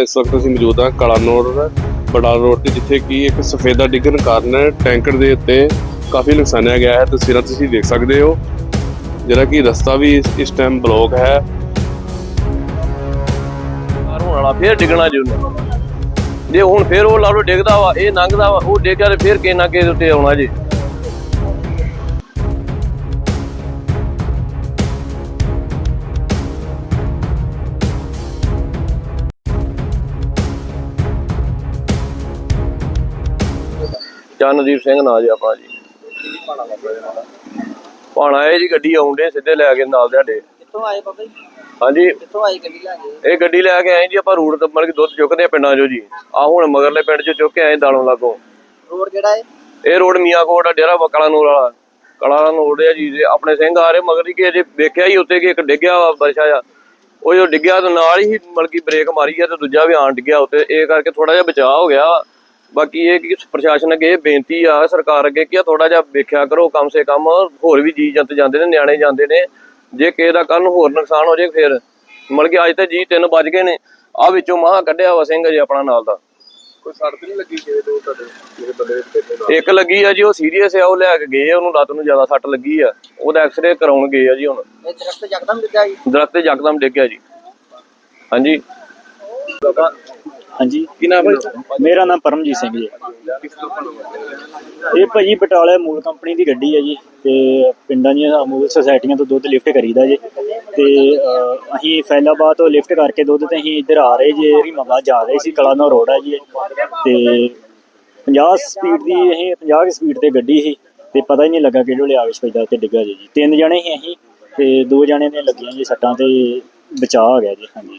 ਇਸ ਵਕਤ ਅਸੀਂ ਮੌਜੂਦ ਹਾਂ ਕਲਾਨੌਰ ਬੜਾ ਰੋਡ ਤੇ, ਜਿੱਥੇ ਕਿ ਇੱਕ ਸਫੇਦਾ ਡਿੱਗਣ ਕਾਰਨ ਟੈਂਕਰ ਦੇ ਉੱਤੇ ਕਾਫੀ ਨੁਕਸਾਨਿਆ ਗਿਆ ਹੈ। ਤਸਵੀਰਾਂ ਤੁਸੀਂ ਦੇਖ ਸਕਦੇ ਹੋ, ਜਿਹੜਾ ਕਿ ਰਸਤਾ ਵੀ ਇਸ- ਟਾਈਮ ਬਲੌਕ ਹੈ। ਬਾਹਰ ਹੋਣ ਵਾਲਾ ਫੇਰ ਡਿੱਗਣਾ ਜੀ ਉਹਨੇ। ਜੇ ਹੁਣ ਫੇਰ ਉਹ ਲਾੜੋ ਡਿੱਗਦਾ ਵਾ, ਇਹ ਲੰਘਦਾ ਵਾ, ਉਹ ਡਿੱਗਿਆ ਤੇ ਫੇਰ ਕਿਸੇ ਨਾ ਕਿਸੇ ਦੇ ਉੱਤੇ ਆਉਣਾ ਜੀ। ਚਰਨਦੀਪ ਸਿੰਘ ਨਾਂ ਜੀ ਆਪਣਾ ਜੀ। ਪਾਣਾ ਇਹ ਜੀ ਗੱਡੀ ਆਉਂਦੇ ਸਿੱਧੇ ਲੈ ਕੇ ਨਾਲ ਤੁਹਾਡੇ ਕਿੱਥੋਂ ਆਏ ਬਾਬਾ ਜੀ? ਹਾਂਜੀ। ਕਿੱਥੋਂ ਆਈ ਗੱਡੀ ਲੈ ਕੇ? ਇਹ ਗੱਡੀ ਲੈ ਕੇ ਆਏ ਜੀ ਆਪਾਂ ਰੂਟ ਤੋਂ ਮਤਲਬ ਕਿ ਦੁੱਧ ਚੁੱਕਦੇ ਆ ਪਿੰਡਾਂ 'ਚੋਂ ਜੀ। ਆ ਹੁਣ ਮਗਰਲੇ ਪਿੰਡ 'ਚੋਂ ਚੁੱਕ ਕੇ ਆਏ ਦਾਲੋਂ ਲਾਗੋਂ। ਰੋਡ ਕਿਹੜਾ ਹੈ ਇਹ ਰੋਡ ਮੀਆਂਕੋਟ ਆ ਡੇਰਾ ਕਲਾ ਨੂਰ ਵਾਲਾ। ਕਲਾ ਨੂਰ ਆ ਜੀ ਤੇ ਆਪਣੇ ਸਿੰਘ ਆ ਰਹੇ ਮਗਰ ਹੀ ਕਿ ਅਜੇ ਵੇਖਿਆ ਹੀ ਉੱਤੇ ਕਿ ਇੱਕ ਡਿੱਗਿਆ ਬਰਸ਼ਾ ਜਾ ਉਹ ਜੋ ਡਿੱਗਿਆ ਤੇ ਨਾਲ ਹੀ ਮਤਲਬ ਕਿ ਬ੍ਰੇਕ ਮਾਰੀ ਆ ਤੇ ਦੂਜਾ ਵੀ ਆਣ ਡਿੱਗਿਆ ਉੱਤੇ ਇਹ ਕਰਕੇ ਥੋੜਾ ਜਿਹਾ ਬਚਾਅ ਹੋ ਗਿਆ। ਬਾਕੀ ਇਹ ਕਿ ਪ੍ਰਸ਼ਾਸਨ ਅੱਗੇ ਇਹ ਬੇਨਤੀ ਆ ਸਰਕਾਰ ਅੱਗੇ ਕਿ ਥੋੜਾ ਜਿਹਾ ਵੇਖਿਆ ਕਰੋ ਕਮ ਸੇ ਕਮ ਹੋਰ ਵੀ ਜੀ ਜੰਤ ਜਾਂਦੇ ਨੇ ਨਿਆਣੇ ਜਾਂਦੇ ਨੇ। ਜੇ ਕਿਸੇ ਦਾ ਕੱਲ ਹੋਰ ਨੁਕਸਾਨ ਹੋ ਜੇ ਫਿਰ ਮਤਲਬ ਕਿ ਅੱਜ ਤੇ ਜੀ ਤਿੰਨ ਵੱਜ ਗਏ ਨੇ ਆ ਵਿੱਚੋਂ ਮਾਹ ਕੱਢਿਆ ਵਾ ਸਿੰਘ ਜੀ ਆਪਣਾ ਨਾਲ ਦਾ। ਕੋਈ ਸੜਕ ਨਹੀਂ ਲੱਗੀ ਕਿਸੇ ਤੋਂ ਤੁਹਾਡੇ ਕਿਸੇ ਬੰਦੇ ਦੇ ਇੱਕ ਲੱਗੀ ਆ ਜੀ ਉਹ ਸੀਰੀਅਸ ਆ ਉਹ ਲੈ ਕੇ ਗਏ ਉਹਨੂੰ ਲੱਤ ਨੂੰ ਜ਼ਿਆਦਾ ਸੱਟ ਲੱਗੀ ਆ। ਉਹਦਾ ਐਕਸ-ਰੇ ਕਰਾਉਣ ਗਏ ਆ ਜੀ ਹੁਣ। ਦਰਖਤ ਜਗਦਮ ਦਿੱਤਾ ਜੀ? ਦਰਖਤ ਤੇ ਯਕਦਮ ਡਿੱਗ ਗਿਆ ਜੀ। ਹਾਂਜੀ। ਹਾਂਜੀ। ਕੀ ਨਾਮ ਹੈ ਮੇਰਾ ਨਾਮ ਪਰਮਜੀਤ ਸਿੰਘ ਜੀ। ਇਹ ਭਾਜੀ ਬਟਾਲੇ ਮੂਲ ਕੰਪਨੀ ਦੀ ਗੱਡੀ ਹੈ ਜੀ ਤੇ ਪਿੰਡਾਂ ਦੀਆਂ ਮੂਲ ਸੁਸਾਇਟੀਆਂ ਤੋਂ ਦੁੱਧ ਲਿਫਟ ਕਰੀਦਾ ਜੀ। ਤੇ ਅਸੀਂ ਫੈਲਾਬਾਦ ਤੋਂ ਲਿਫਟ ਕਰਕੇ ਦੁੱਧ ਤੇ ਅਸੀਂ ਇੱਧਰ ਆ ਰਹੇ ਜੀ ਰੀਮਾਬਾਦ ਜਾ ਰਹੇ ਸੀ ਕਲਾਨੌਰ ਰੋਡ ਹੈ ਜੀ ਇਹ। ਤੇ 50 ਸਪੀਡ ਦੀ ਅਸੀਂ 50 ਦੀ ਸਪੀਡ ਤੇ ਗੱਡੀ ਸੀ ਤੇ ਪਤਾ ਹੀ ਨਹੀਂ ਲੱਗਾ ਕਿਹੜੇ ਵੇਲੇ ਆਵੇਸ਼ ਪੈਦਾ ਤੇ ਡਿੱਗਾ ਜੀ। ਜੀ ਤਿੰਨ ਜਣੇ ਸੀ ਅਸੀਂ ਤੇ ਦੋ ਜਣੇ ਨੇ ਲੱਗੀਆਂ ਜੀ ਸੱਟਾਂ ਤੇ ਬਚਾਅ ਹੋ ਗਿਆ ਜੀ ਹਾਂਜੀ।